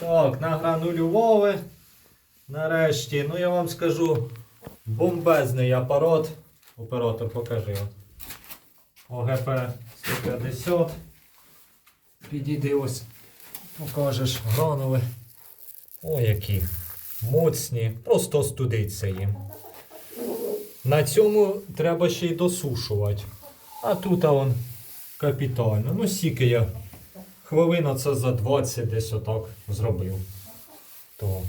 Так, награнулювали. Нарешті, ну я вам скажу, бомбезний апарат. Оператор, покажи. ОГП 150. Підійди ось, покажеш, гранули. О, які моцні, просто студиться їм. На цьому треба ще й досушувати. А тут а он капітально. Ну, стільки я хвилина це за 20 десь отак зробив. То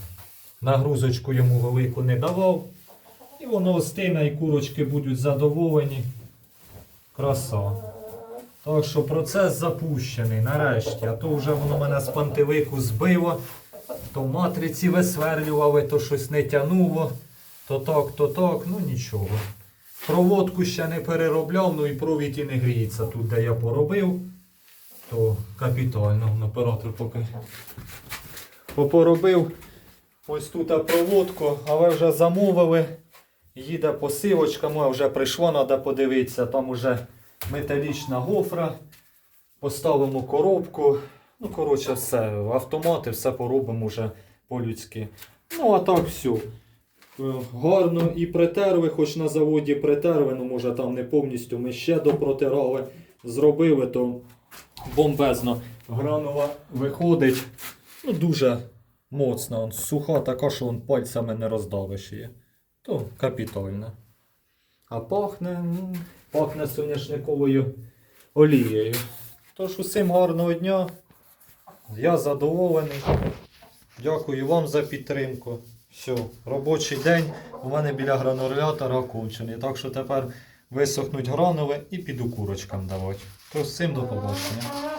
нагрузочку йому велику не давав. І воно остине, і курочки будуть задоволені. Краса. Так що процес запущений нарешті. А то вже воно мене з пантелику збило. То матриці висверлювали, то щось не тянуло. То так, то так, ну нічого. Проводку ще не переробляв, ну і провід і не гріється. Тут, де я поробив, то капітально оператор поки. Попоробив ось тут проводку, але вже замовили. Їде посилочка, моя вже прийшло, треба подивитися. Там уже металічна гофра. Поставимо коробку. Ну, коротше, все, автомати, все поробимо вже по-людськи. Ну, а так все. Гарно і притерли, хоч на заводі притерли, ну може там не повністю ми ще допротирали, зробили, то бомбезно. Гранула виходить. Ну, дуже моцна. Он, суха така, що он пальцями не роздавиш її. То капітально. А пахне, пахне соняшниковою олією. Тож усім гарного дня. Я задоволений. Дякую вам за підтримку. Все, робочий день у мене біля гранулятора окончений. Так що тепер висохнуть гранули і піду курочкам давати. То всім до побачення.